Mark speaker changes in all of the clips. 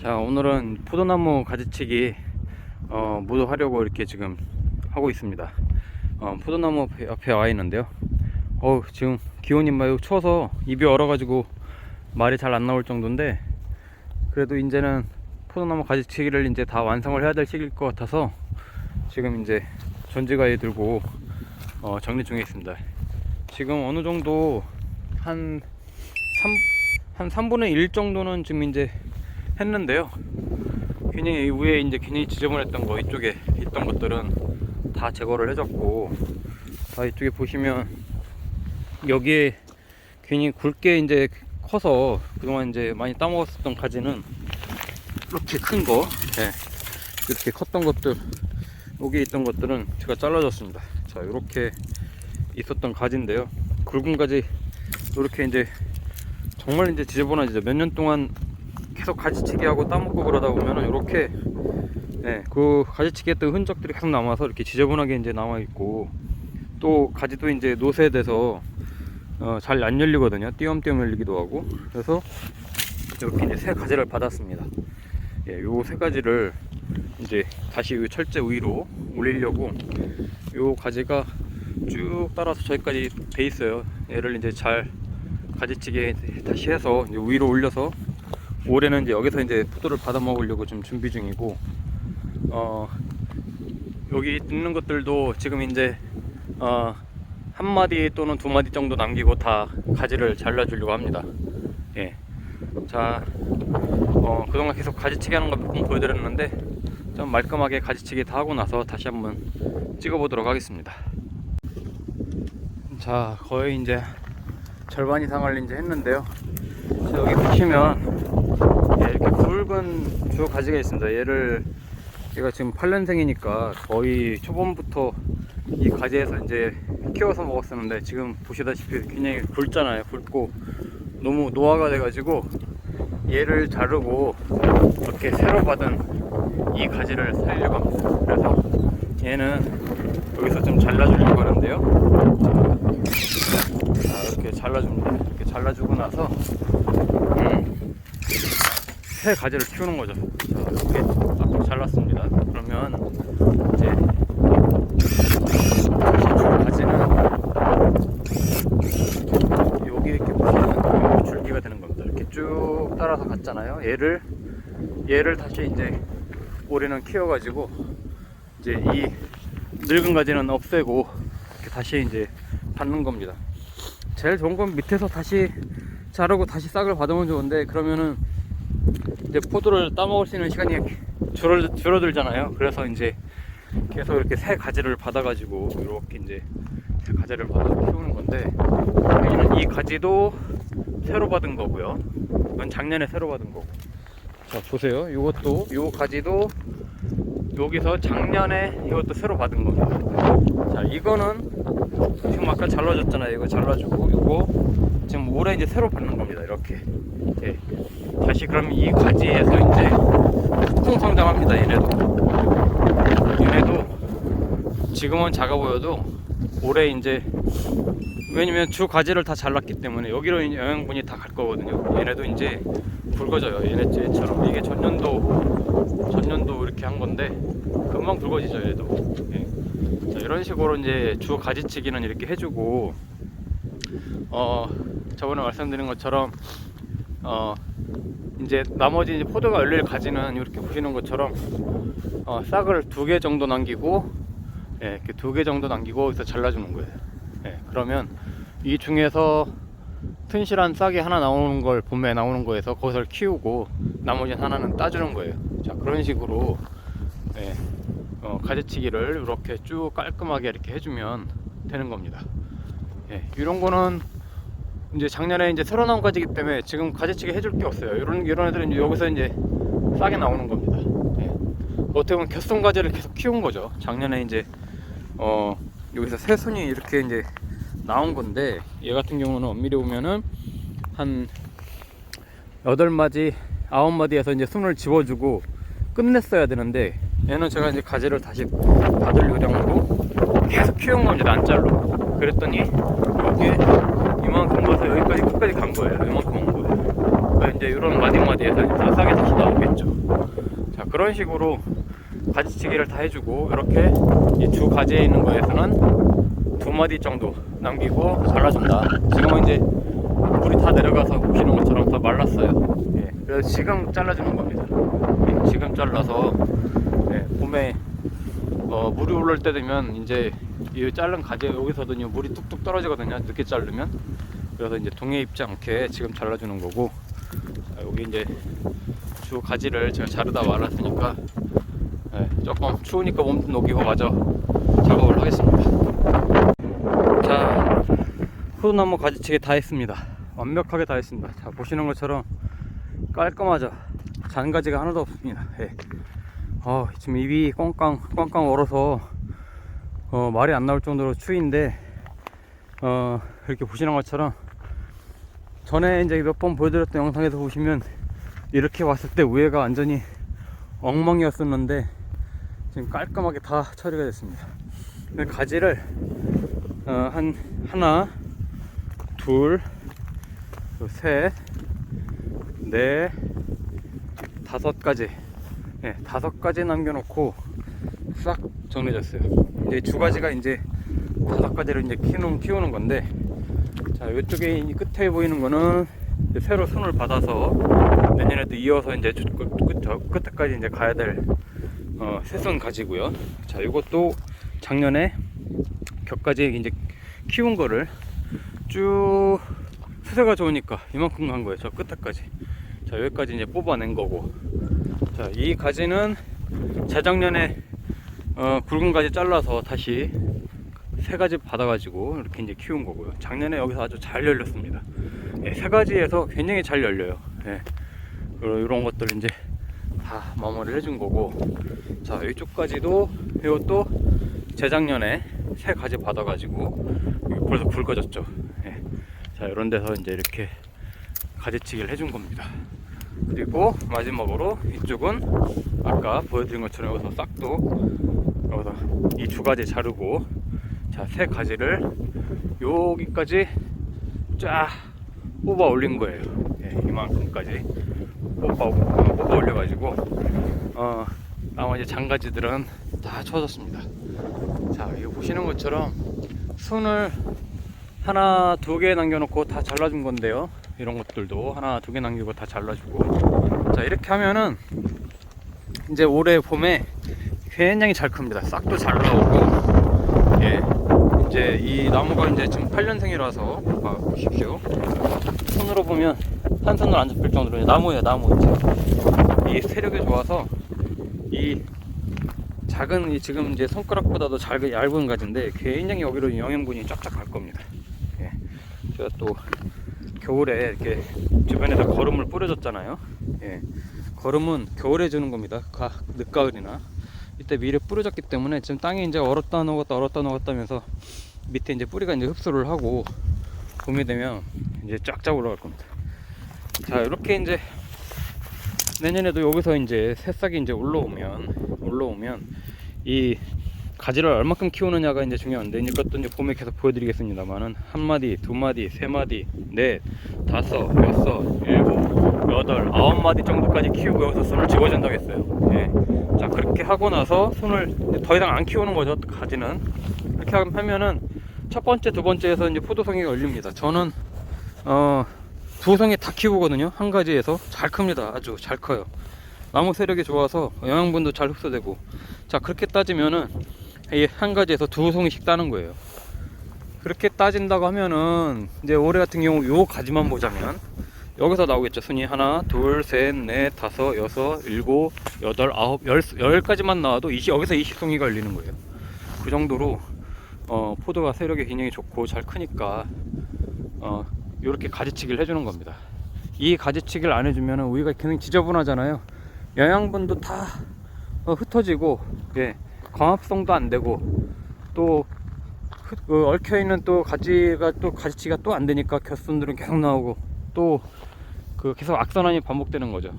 Speaker 1: 자 오늘은 포도나무 가지치기 어, 모두 하려고 이렇게 지금 하고 있습니다. 어, 포도나무 앞에, 와 있는데요. 어 지금 기온이 매우 추워서 입이 얼어 가지고 말이 잘 안 나올 정도인데 그래도 이제는 포도나무 가지치기를 이제 다 완성을 해야 될 시기일 것 같아서 지금 이제 전지가에 들고 어, 정리 중에 있습니다. 지금 어느 정도 한 3, 한 3분의 1 정도는 지금 이제 했는데요. 괜히 이 위에 이제 괜히 지저분했던 거 이쪽에 있던 것들은 다 제거를 해줬고 다 이쪽에 보시면 여기에 괜히 굵게 이제 커서 그동안 이제 많이 따먹었었던 가지는 이렇게 큰 거, 네. 이렇게 컸던 것들 여기 있던 것들은 제가 잘라줬습니다. 자 이렇게 있었던 가지인데요. 굵은 가지 이렇게 이제 정말 이제 지저분하죠. 몇 년 동안 계속 가지치기 하고 따먹고 그러다 보면은 이렇게 네, 그 가지치기 했던 흔적들이 계속 남아서 이렇게 지저분하게 이제 남아 있고 또 가지도 이제 노쇠돼서 어, 잘 안 열리거든요. 띄엄띄엄 열리기도 하고 그래서 이렇게 이제 새 가지를 받았습니다. 예, 요 세 가지를 이제 다시 이 철제 위로 올리려고 요 가지가 쭉 따라서 저기까지 돼 있어요. 얘를 이제 잘 가지치기 다시 해서 위로 올려서 올해는 이제 여기서 이제 포도를 받아 먹으려고 좀 준비 중이고 어 여기 있는 것들도 지금 이제 어 한 마디 또는 두 마디 정도 남기고 다 가지를 잘라 주려고 합니다. 예. 자, 어 그동안 계속 가지치기 하는 거 몇 번 보여드렸는데 좀 말끔하게 가지치기 다 하고 나서 다시 한번 찍어보도록 하겠습니다. 자, 거의 이제 절반 이상을 이제 했는데요. 자, 여기 보시면 예, 굵은 주 가지가 있습니다. 얘를 제가 지금 8년생이니까 거의 초반부터 이 가지에서 이제 키워서 먹었었는데 지금 보시다시피 굉장히 굵잖아요. 굵고 너무 노화가 돼가지고 얘를 자르고 이렇게 새로 받은 이 가지를 살려고 합니다. 그래서 얘는 여기서 좀 잘라주려고 하는데요. 자, 이렇게 잘라줍니다. 이렇게 잘라주고 나서 음, 새 가지를 키우는 거죠. 자, 이렇게 앞으로 잘랐습니다. 그러면 이제 가지는 여기 이렇게 보시면 줄기가 되는 겁니다. 이렇게 쭉 따라서 갔잖아요. 얘를 얘를 다시 이제 올해는 키워가지고 이제 이 늙은 가지는 없애고 다시 이제 받는 겁니다. 제일 좋은 건 밑에서 다시 자르고 다시 싹을 받으면 좋은데 그러면은 이제 포도를 따먹을 수 있는 시간이 줄어, 줄어들잖아요. 그래서 이제 계속 이렇게 새 가지를 받아가지고 이렇게 이제 새 가지를 받아 키우는 건데 여기는 이 가지도 새로 받은 거고요. 이건 작년에 새로 받은 거고. 자 보세요. 이것도 이 가지도 여기서 작년에 이것도 새로 받은 겁니다. 자 이거는 지금 아까 잘라줬잖아요. 이거 잘라주고 이거 지금 올해 이제 새로 받는 겁니다. 이렇게 예. 다시 그럼 이 가지에서 이제 폭풍 성장합니다. 얘네도 얘네도 지금은 작아 보여도 올해 이제 왜냐면 주 가지를 다 잘랐기 때문에 여기로 영양분이 다 갈 거거든요. 얘네도 이제 굵어져요. 얘네처럼 이게 전년도 전년도 이렇게 한 건데 금방 굵어지죠. 얘도. 예. 자, 이런 식으로 이제 주 가지치기는 이렇게 해주고 어 저번에 말씀드린 것처럼 어 이제 나머지 이제 포도가 열릴 가지는 이렇게 보시는 것처럼 어, 싹을 두 개 정도 남기고 예, 이렇게 두 개 정도 남기고 여기서 잘라주는 거예요. 예, 그러면 이 중에서 튼실한 싹이 하나 나오는 걸 봄에 나오는 거에서 그것을 키우고 나머지 하나는 따주는 거예요. 자 그런 식으로 예, 어, 가지치기를 이렇게 쭉 깔끔하게 이렇게 해주면 되는 겁니다. 예, 이런 거는 이제 작년에 이제 새로 나온 가지기 때문에 지금 가지치기 해줄 게 없어요. 이런 이런 애들은 이제 여기서 이제 싹이 나오는 겁니다. 예. 어떻게 보면 겹성 가지를 계속 키운 거죠. 작년에 이제 어 여기서 새순이 이렇게 이제 나온 건데 얘 같은 경우는 엄밀히 보면은 한 여덟 마디 아홉 마디에서 이제 순을 집어주고 끝냈어야 되는데 얘는 제가 이제 가지를 다시 받을 요령으로 계속 키운 겁니다 안 잘로. 그랬더니 여기에 이만큼 가서 여기까지 끝까지 간 거예요 이만큼 온 거예요. 그러니까 이제 이런 마디마디에서 다 싸게 다시 나오겠죠. 그런 식으로 가지치기를 다 해주고 이렇게 이주 가지에 있는 거에서는 두 마디 정도 남기고 잘라준다. 지금은 이제 물이 다 내려가서 보시는 것처럼 다 말랐어요. 예, 그래서 지금 잘라주는 겁니다. 예, 지금 잘라서 예, 봄에 어, 물이 올라올 때 되면 이제 이 자른 가지 여기서도 물이 뚝뚝 떨어지거든요. 늦게 자르면 그래서 이제 동해 입지 않게 지금 잘라주는 거고 자, 여기 이제 주 가지를 제가 자르다 말았으니까 예, 조금 추우니까 몸좀 녹이고 마저 작업을 하겠습니다. 자, 후나무 가지치기 다 했습니다. 완벽하게 다 했습니다. 자, 보시는 것처럼 깔끔하죠. 잔가지가 하나도 없습니다. 예. 어, 지금 입이 꽝꽝, 꽝꽝 얼어서, 어, 말이 안 나올 정도로 추위인데, 어, 이렇게 보시는 것처럼, 전에 이제 몇 번 보여드렸던 영상에서 보시면, 이렇게 왔을 때 위에가 완전히 엉망이었었는데, 지금 깔끔하게 다 처리가 됐습니다. 가지를, 어, 한, 하나, 둘, 또 셋, 넷, 다섯 가지, 예, 다섯 가지 남겨놓고 싹 정리졌어요. 이제 두 가지가 이제 다섯 가지를 이제 키우는, 키우는 건데, 자, 이쪽에 이 끝에 보이는 거는 새로 손을 받아서 내년에도 이어서 이제 저 끝, 끝, 저 끝에까지 이제 가야 될, 어, 새손 가지고요. 자, 이것도 작년에 격가지 이제 키운 거를 쭉 수세가 좋으니까 이만큼 간 거예요. 저 끝에까지. 자, 여기까지 이제 뽑아낸 거고. 자, 이 가지는 재작년에 어, 굵은 가지 잘라서 다시 세 가지 받아가지고 이렇게 이제 키운 거고요. 작년에 여기서 아주 잘 열렸습니다. 예, 세 가지에서 굉장히 잘 열려요. 예. 이런 것들 이제 다 마무리를 해준 거고. 자, 이쪽까지도 이것도 재작년에 세 가지 받아가지고 벌써 굵어졌죠. 예. 자, 이런 데서 이제 이렇게 가지치기를 해준 겁니다. 그리고 마지막으로 이쪽은 아까 보여드린 것처럼 여기서 싹도 여기서 이 두 가지 자르고 자 세 가지를 여기까지 쫙 뽑아 올린 거예요. 예, 이만큼까지 뽑아 뽑아 올려가지고 어 나머지 장가지들은 다 쳐졌습니다. 자 이거 보시는 것처럼 손을 하나 두 개 남겨놓고 다 잘라준 건데요. 이런 것들도 하나 두 개 남기고 다 잘라주고 자 이렇게 하면은 이제 올해 봄에 굉장히 잘 큽니다. 싹도 잘 나오고 예 이제 이 나무가 이제 지금 8년생이라서 봐 보십시오. 손으로 보면 한 손으로 안 잡힐 정도로 나무예요 나무 이제 이 세력이 좋아서 이 작은 이 지금 이제 손가락보다도 작은 얇은 가지인데 굉장히 여기로 영양분이 쫙쫙 갈 겁니다. 예. 제가 또 겨울에 이렇게 주변에다 거름을 뿌려줬잖아요. 예. 거름은 겨울에 주는 겁니다. 가, 늦가을이나 이때 미리 뿌려졌기 때문에 지금 땅이 이제 얼었다 녹았다 얼었다 녹았다 하면서 밑에 이제 뿌리가 이제 흡수를 하고 봄이 되면 이제 쫙쫙 올라갈 겁니다. 자 이렇게 이제 내년에도 여기서 이제 새싹이 이제 올라오면 올라오면 이 가지를 얼마큼 키우느냐가 이제 중요한데 이것도 이제 봄에 계속 보여드리겠습니다만은 한 마디, 두 마디, 세 마디, 넷, 다섯, 여섯, 일곱, 여덟, 아홉 마디 정도까지 키우고 여기서 손을 집어준다고 했어요. 예. 자 그렇게 하고 나서 손을 더 이상 안 키우는 거죠 가지는 이렇게 하면은 첫 번째, 두 번째에서 이제 포도송이가 열립니다. 저는 어. 두 송이 다 키우거든요. 한 가지에서 잘 큽니다. 아주 잘 커요. 나무 세력이 좋아서 영양분도 잘 흡수되고. 자 그렇게 따지면은 이한 가지에서 두 송이씩 따는 거예요. 그렇게 따진다고 하면은 이제 올해 같은 경우 요 가지만 보자면 여기서 나오겠죠. 순위 하나, 둘, 셋, 넷, 다섯, 여섯, 일곱, 여덟, 아홉, 열, 열 가지만 나와도 20, 여기서 20송이가 열리는 거예요. 그 정도로 어, 포도가 세력이 굉장히 좋고 잘 크니까 어, 이렇게 가지치기를 해주는 겁니다. 이 가지치기를 안 해주면 우리가 굉장히 지저분하잖아요. 영양분도 다 어, 흩어지고, 예, 광합성도 안 되고, 또 흩- 그 얽혀 있는 또 가지가 또 가지치기가 또 안 되니까 겹순들은 계속 나오고 또 그 계속 악순환이 반복되는 거죠.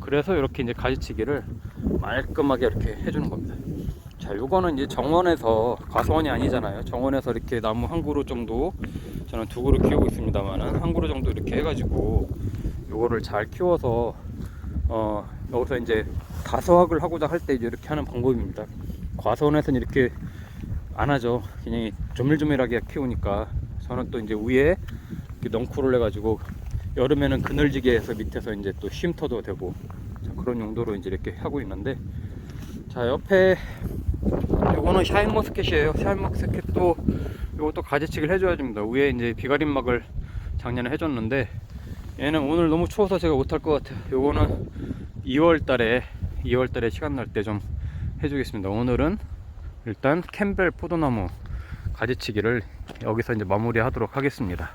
Speaker 1: 그래서 이렇게 이제 가지치기를 말끔하게 이렇게 해주는 겁니다. 자, 요거는 이제 정원에서 과수원이 아니잖아요. 정원에서 이렇게 나무 한 그루 정도 저는 두 그루 키우고 있습니다만은 한 그루 정도 이렇게 해가지고 요거를 잘 키워서 어 여기서 이제 다서학을 하고자 할 때 이렇게 하는 방법입니다. 과수원에서는 이렇게 안 하죠. 그냥 조밀조밀하게 키우니까 저는 또 이제 위에 넝쿨을 해가지고 여름에는 그늘지게 해서 밑에서 이제 또 쉼터도 되고 자, 그런 용도로 이제 이렇게 하고 있는데 자 옆에 요거는 샤인 머스켓이에요. 샤인 머스켓도 요것도 가지치기를 해줘야 됩니다. 위에 이제 비가림막을 작년에 해줬는데 얘는 오늘 너무 추워서 제가 못할 것 같아요. 요거는 2월 달에 2월 달에 시간 날 때 좀 해주겠습니다. 오늘은 일단 캠벨 포도나무 가지치기를 여기서 이제 마무리하도록 하겠습니다.